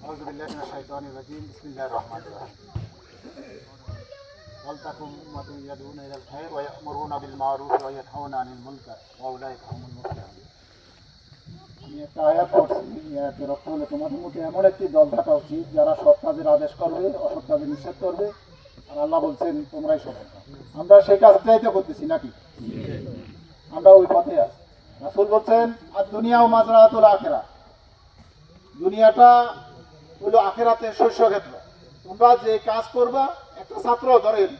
أعوذ بالله من الشيطان الرجيم بسم الله الرحمن الرحيم ولتكن أمة يدعون إلى الخير ويأمرون بالمعروف وينهون عن المنكر وأولئك هم المفلحون আমি একটা আয়াত পড়ছি এই আয়াতের অর্থ হলো তোমাদের মধ্যে এমন একটি দল থাকা উচিত যারা সৎ কাজের আদেশ করবে অসৎ কাজের নিষেধ করবে আর আল্লাহ বলছেন তোমরাই সফল আমরা সেই কাজটাই তো করতেছি নাকি আমরা ওই পথে আছি রাসুল বলছেন আর দুনিয়া ও মাজরাতুল আখেরা দুনিয়াটা হলো আখেরাতের শস্য ক্ষেত্র তোমরা যে কাজ করবা একটা ছাত্র ধরেন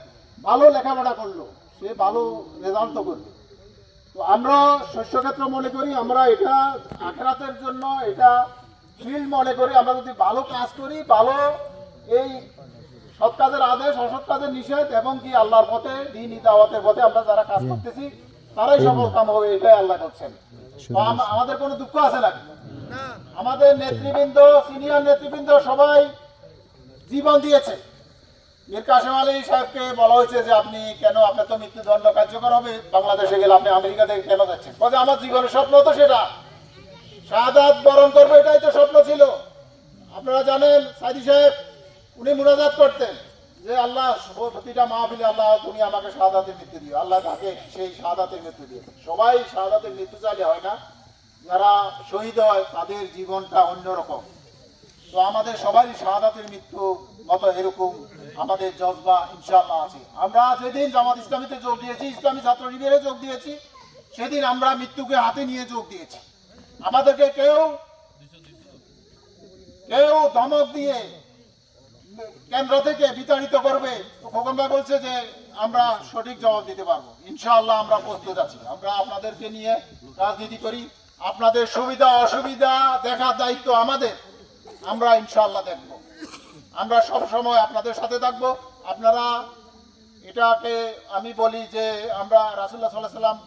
ভালো লেখাপড়া করল সে ভালো রেজাল্ট তো করবে। তো আমরা শস্য ক্ষেত্র মনে করি আমরা এটা আখেরাতের জন্য এটা ফিল্ড মনে করি। আমরা যদি ভালো কাজ করি ভালো এই সৎ কাজের আদেশ অসৎ কাজের নিষেধ এবং কি আল্লাহর পথে দিন দাওয়াতের পথে আমরা যারা কাজ করতেছি তারাই সফল কাম হবে এটাই আল্লাহ করছেন। আমাদের কোনো দুঃখ আছে নাকি? আমাদের নেতৃবৃন্দ, সিনিয়র নেতৃবৃন্দ সবাই জীবন দিয়েছে। মীর কাসেম আলী সাহেবকে বলা হয়েছে যে আপনি কেন, আপনার তো মৃত্যুদণ্ড কার্যকর হবে, বাংলাদেশে গেলে আপনি আমেরিকা থেকে কেন যাচ্ছেন? বলছে, আমার জীবনের স্বপ্ন তো সেটা। শাহাদাত বরণ করব, এটাই তো স্বপ্ন ছিল। আপনারা জানেন, সাইদি সাহেব, উনি মুনাজাত করতেন যে, আল্লাহ, প্রতিটা মাহফিলে আল্লাহ, তুমি আমাকে শাহাদাতের মৃত্যু দিও। আল্লাহ তাকে সেই শাহাদাতের মৃত্যু দিয়েছে। সবাই শাহাদাতের মৃত্যু চাইলে হয় না। যারা শহীদ হয়, তাদের জীবনটা অন্যরকম। তো আমাদের সবারই শাহাদাতের মৃত্যু মতো এরকম, আমাদের জজবা ইনশাআল্লাহ আছে। আমরা যেদিন জামাত ইসলামীতে যোগ দিয়েছি, ইসলামী ছাত্র শিবিরে যোগ দিয়েছি, সেদিন আমরা মৃত্যুকে হাতে নিয়ে যোগ দিয়েছি। আমাদেরকে কেউ কেউ ধমক দিয়ে কেন্দ্র থেকে বিতাড়িত করবে খোকন ভাই বলছে যে আমরা সঠিক জবাব দিতে পারব। ইনশাআল্লাহ আমরা প্রস্তুত আছি। আমরা আপনাদেরকে নিয়ে রাজনীতি করি আপনাদের সুবিধা, অসুবিধা দেখার দায়িত্ব আমাদের। আমরা ইনশাল্লাহ দেখব। আমরা সব সময় আপনাদের সাথে থাকব। আপনারা এটাকে আমি বলি যে, আমরা রাসুল্লাহ সাল্লাহ সাল্লাম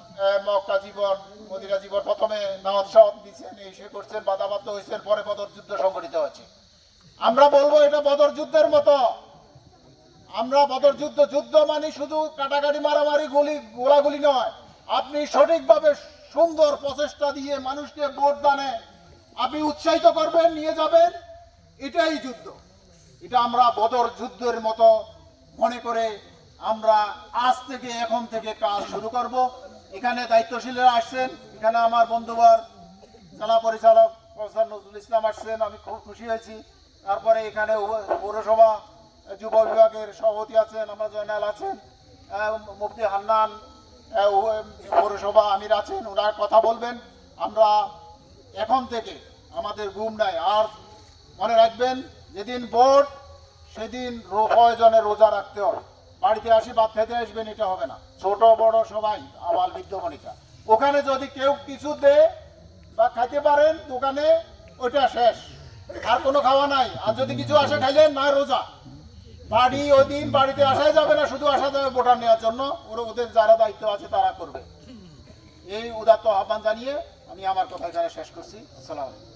মক্কা জীবন, মদিনা জীবন প্রথমে নামাজ শহর দিচ্ছেন এই সে করছেন, বাধাবাধ্য হয়েছেন, পরে বদর যুদ্ধ সংঘটিত হয়েছে। আমরা বলব এটা বদর যুদ্ধের মতো। আমরা বদর যুদ্ধ যুদ্ধ মানে শুধু কাটাকাটি, মারামারি, গুলি, গোলাগুলি নয়। আপনি সঠিকভাবে সুন্দর প্রচেষ্টা দিয়ে মানুষকে ভোট দানে আপনি উৎসাহিত করবেন, নিয়ে যাবেন, এটাই যুদ্ধ। এটা আমরা বদর যুদ্ধের মতো মনে করে আমরা আজ থেকে এখন থেকে কাজ শুরু করব। এখানে দায়িত্বশীলরা আসছেন, এখানে আমার বন্ধুবার জেলা পরিচালক প্রফেসর নজরুল ইসলাম আসছেন, আমি খুব খুশি হয়েছি। তারপরে এখানে পৌরসভা, যুব বিভাগের সভাপতি আছেন, আমরা জয়নাল আছেন মুফতি হান্নান পৌরসভা আমির আছেন ওরা কথা বলবেন। আমরা এখন থেকে আমাদের ঘুম নাই। আর মনে রাখবেন, যেদিন ভোট, সেদিন প্রয়োজনে রোজা রাখতে হবে। বাড়িতে আসি ভাত খেতে আসবেন এটা হবে না। ছোট, বড় সবাই আবার বৃদ্ধ ওখানে যদি কেউ কিছু দেয় বা খাইতে পারেন দোকানে, ওইটা শেষ। আর কোনো খাওয়া নাই। আর যদি কিছু আসে, খাইলেন, না, রোজা। বাড়ি ওই দিন বাড়িতে আসাই যাবে না, শুধু আসা যাবে ভোটার নেওয়ার জন্য। ওরা ওদের যারা দায়িত্ব আছে তারা করবে। এই উদাত্ত আহ্বান জানিয়ে আমি আমার কথা এখানে শেষ করছি। আসসালামু আলাইকুম।